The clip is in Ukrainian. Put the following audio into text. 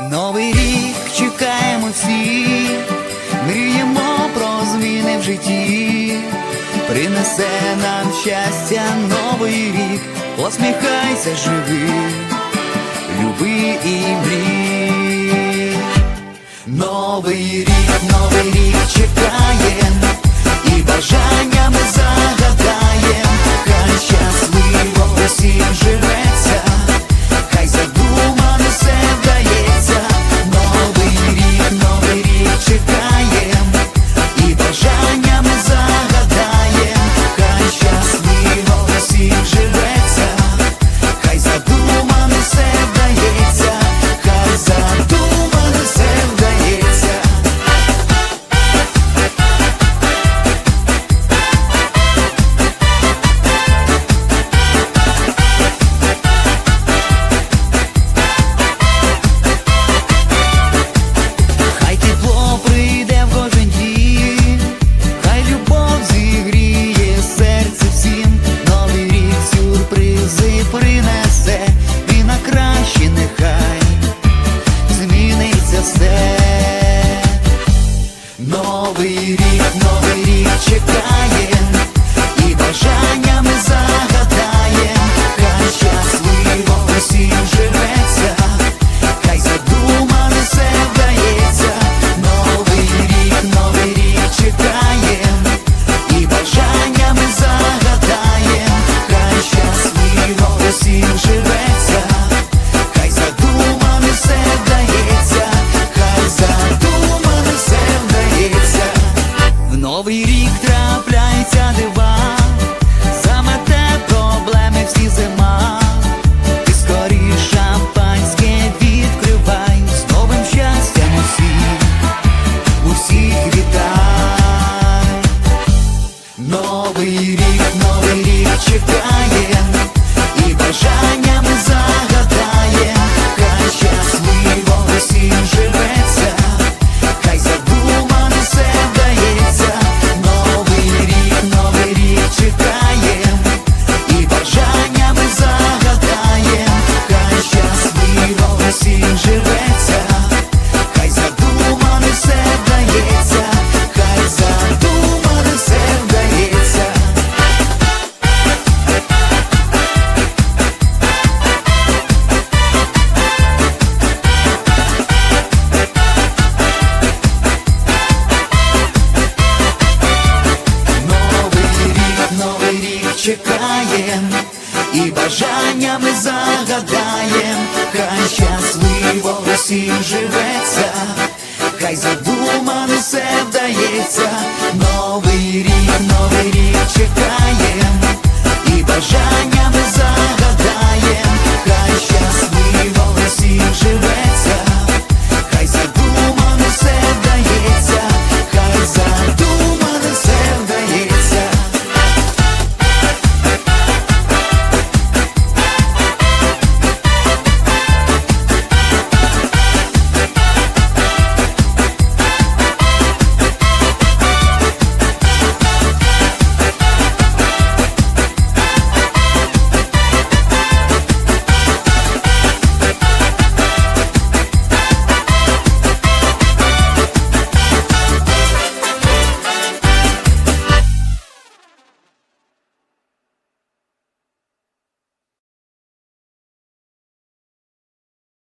Новий рік чекаємо всі, мріємо про зміни в житті, принесе нам щастя, новий рік, посміхайся, живи, люби і мрій. Новий рік, новий рік чекає, і бажаннями загадаєм. yeah. новий рік чекає, і бажання ми загадає, хай щастя бажання ми загадаєм, хай щасливо усім живеться, хай задума все вдається, новий рік, новий рік чекаєм. І бажання.